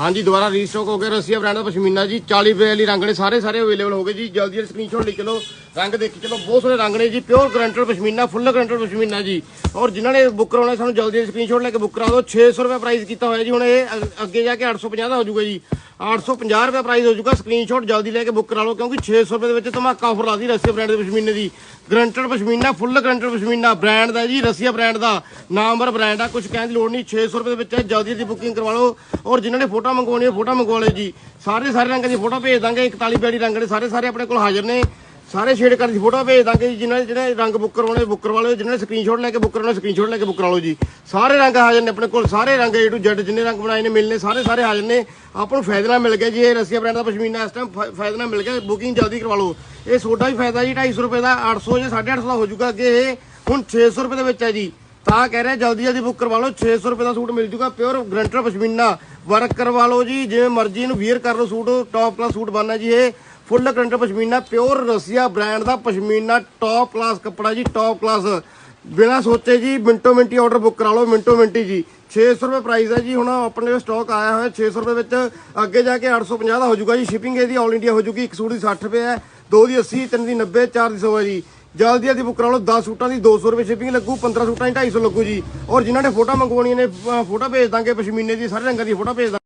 ਹਾਂਜੀ, ਦੁਬਾਰਾ ਰੀਸਟਾਕ ਹੋ ਗਿਆ ਰਸੀਆ ਬ੍ਰਾਂਡ ਦਾ ਪਸ਼ਮੀਨਾ ਜੀ। 40 ਰੁਪਏ ਵਾਲੀ ਰੰਗ ਨੇ ਸਾਰੇ ਸਾਰੇ ਅਵੇਲੇਬਲ ਹੋ ਗਏ ਜੀ। ਜਲਦੀ ਜਲਦੀ ਸਕਰੀਨਸ਼ਾਟ ਲੈ ਚਲੋ ਰੰਗ ਦੇਖੀ ਚਲੋ, ਬਹੁਤ ਸੋਹਣੇ ਰੰਗ ਨੇ ਜੀ pure guaranteed pashmina full guaranteed pashmina ਜੀ। ਔਰ ਜਿਨ੍ਹਾਂ ਨੇ ਬੁੱਕ ਕਰਾਉਣਾ, ਸਾਨੂੰ ਜਲਦੀ ਜਲਦੀ ਸਕਰੀਨਸ਼ਾਟ ਲੈ ਕੇ ਬੁੱਕ ਕਰਾ ਦਿਓ। 600 ਰੁਪਏ ਪ੍ਰਾਈਸ ਕੀਤਾ ਹੋਇਆ ਜੀ, ਹੁਣ ਇਹ ਅੱਗੇ ਜਾ ਕੇ 850 ਦਾ ਹੋ ਜਾਊਗਾ ਜੀ। 850 ਰੁਪਏ ਪ੍ਰਾਈਸ ਹੋ ਜਾਊਗਾ ਸਕਰੀਨਸ਼ਾਟ ਜਲਦੀ ਲੈ ਕੇ ਬੁੱਕ ਕਰਾ ਲਓ, ਕਿਉਂਕਿ 600 ਰੁਪਏ ਦੇ ਵਿੱਚ ਧਮਾਕਾ ਆਫਰ ਲਾਦੀ ਰਸੀਆ ਬ੍ਰਾਂਡ ਦੇ ਪਸ਼ਮੀਨੇ ਦੀ। Guaranteed pashmina full guaranteed pashmina brand ਦਾ ਜੀ, ਰਸੀਆ ਬ੍ਰਾਂਡ ਦਾ। ਨਾਮਵਰ ਬ੍ਰਾਂਡ ਆ ਕੁਝ ਕਹਿਣ ਦੀ ਲੋੜ ਨਹੀਂ 600 ਰੁਪਏ ਦੇ ਵਿੱਚ ਹੈ ਜਲਦੀ ਜਲਦੀ ਬੁਕਿੰਗ ਕਰਵਾ ਲਓ। ਔਰ ਜਿਨ੍ਹਾਂ ਨੇ ਫੋਟੋ ਮੰਗਵਾਉਣੀ ਹੈ ਫੋਟੋ ਮੰਗਵਾ ਲਓ ਜੀ। ਸਾਰੇ ਸਾਰੇ ਰੰਗਾਂ ਦੀ ਫੋਟੋ ਭੇਜ ਦਾਂਗੇ 41 ਬਿਆਲੀ ਰੰਗ ਨੇ ਸਾਰੇ ਸਾਰੇ ਆਪਣੇ ਕੋਲ ਹਾਜ਼ਰ ਨੇ। ਸਾਰੇ ਸ਼ੇਡ ਕਰਨ ਦੀ ਫੋਟੋ ਭੇਜ ਦਾਂਗੇ ਜੀ, ਜਿਨ੍ਹਾਂ ਨੇ ਜਿਹੜੇ ਰੰਗ ਬੁੱਕ ਕਰਵਾਉਣੇ, ਬੁੱਕ ਕਰਵਾ ਲਓ, ਜਿਨ੍ਹਾਂ ਨੇ ਸਕਰੀਨਸ਼ਾਟ ਲੈ ਕੇ ਬੁੱਕ ਕਰਾਉਣਾ ਸਕਰੀਨਸ਼ਾਟ ਲੈ ਕੇ ਬੁੱਕ ਕਰਾ ਲਓ ਜੀ। ਸਾਰੇ ਰੰਗ ਹਾਜ਼ਰ ਨੇ ਆਪਣੇ ਕੋਲ, ਸਾਰੇ ਰੰਗ A to Z, ਜਿੰਨੇ ਰੰਗ ਬਣਾਏ ਨੇ, ਮਿਲਨੇ, ਸਾਰੇ ਸਾਰੇ ਹਾਜ਼ਰ ਨੇ ਆਪਾਂ ਨੂੰ ਫਾਇਦਾ ਮਿਲ ਗਿਆ ਜੀ, ਇਹ ਰਸੀਆ ਬ੍ਰਾਂਡ ਦਾ ਪਸ਼ਮੀਨਾ ਇਸ ਟਾਈਮ ਫਾਇਦਾ ਮਿਲ ਗਿਆ ਬੁਕਿੰਗ ਜਲਦੀ ਕਰਵਾ ਲਓ। ਇਹ ਸੋਡਾ ਵੀ ਫਾਇਦਾ ਜੀ 250 ਰੁਪਏ ਦਾ 800 ਜਾਂ 850 ਦਾ ਹੋ ਜਾਊਗਾ ਅੱਗੇ, ਇਹ ਹੁਣ 600 ਰੁਪਏ ਦੇ ਵਿੱਚ ਹੈ ਜੀ। ਤਾਂ ਕਹਿ ਰਿਹਾ, ਜਲਦੀ ਜਲਦੀ ਬੁੱਕ ਕਰਵਾ ਲਓ 600 ਰੁਪਏ ਦਾ ਸੂਟ ਮਿਲ ਜੂਗਾ ਪਿਓਰ ਗਰੰਟਰ ਪਸ਼ਮੀਨਾ। ਵਰਕ ਕਰਵਾ ਲਓ ਜੀ, ਜਿਵੇਂ ਮਰਜ਼ੀ ਨੂੰ ਵੀਅਰ ਕਰ ਲਓ ਸੂਟ ਟੌਪ ਕਲਾਸ ਸੂਟ ਬਣਨਾ ਜੀ ਇਹ। ਫੁੱਲ ਗਰੰਟਰ ਪਸ਼ਮੀਨਾ, ਪਿਓਰ ਰਸੀਆ ਬ੍ਰਾਂਡ ਦਾ ਪਸ਼ਮੀਨਾ ਟੌਪ ਕਲਾਸ ਕੱਪੜਾ ਜੀ ਟੌਪ ਕਲਾਸ ਬਿਨਾ ਸੋਚੇ ਜੀ, ਮਿੰਟੋ ਮਿੰਟੀ ਆਰਡਰ ਬੁੱਕ ਕਰਾ ਲਓ, ਮਿੰਟੋ ਮਿੰਟੀ ਜੀ। 600 ਰੁਪਏ ਪ੍ਰਾਈਸ ਹੈ ਜੀ, ਹੁਣ ਆਪਣੇ ਕੋਲ ਸਟਾਕ ਆਇਆ ਹੋਇਆ 600 ਰੁਪਏ ਵਿੱਚ ਅੱਗੇ ਜਾ ਕੇ 850 ਦਾ ਹੋ ਜਾਊਗਾ ਜੀ। ਸ਼ਿਪਿੰਗ ਇਹਦੀ ਆਲ ਇੰਡੀਆ ਹੋ ਜਾਊਗੀ, ਇੱਕ ਸੂਟ ਦੀ 60 ਰੁਪਏ ਹੈ, ਦੋ ਦੀ 80 ਤਿੰਨ ਦੀ 90 ਚਾਰ ਦੀ 100 ਹੈ ਜੀ। ਜਲਦੀ ਜਲਦੀ ਬੁੱਕ ਕਰਾ ਲਓ 10 ਸੂਟਾਂ ਦੀ 200 ਰੁਪਏ ਸ਼ਿਪਿੰਗ ਲੱਗੂ 15 ਸੂਟਾਂ ਦੀ 250 ਲੱਗੂ ਜੀ। ਔਰ ਜਿਨ੍ਹਾਂ ਨੇ ਫੋਟੋ ਮੰਗਵਾਉਣੀਆਂ ਨੇ ਫੋਟੋ ਭੇਜ ਦਾਂਗੇ, ਪਸ਼ਮੀਨੇ ਦੀ, ਸਾਰੇ ਰੰਗਾਂ ਦੀ ਫੋਟੋ ਭੇਜ ਦਾਂਗੇ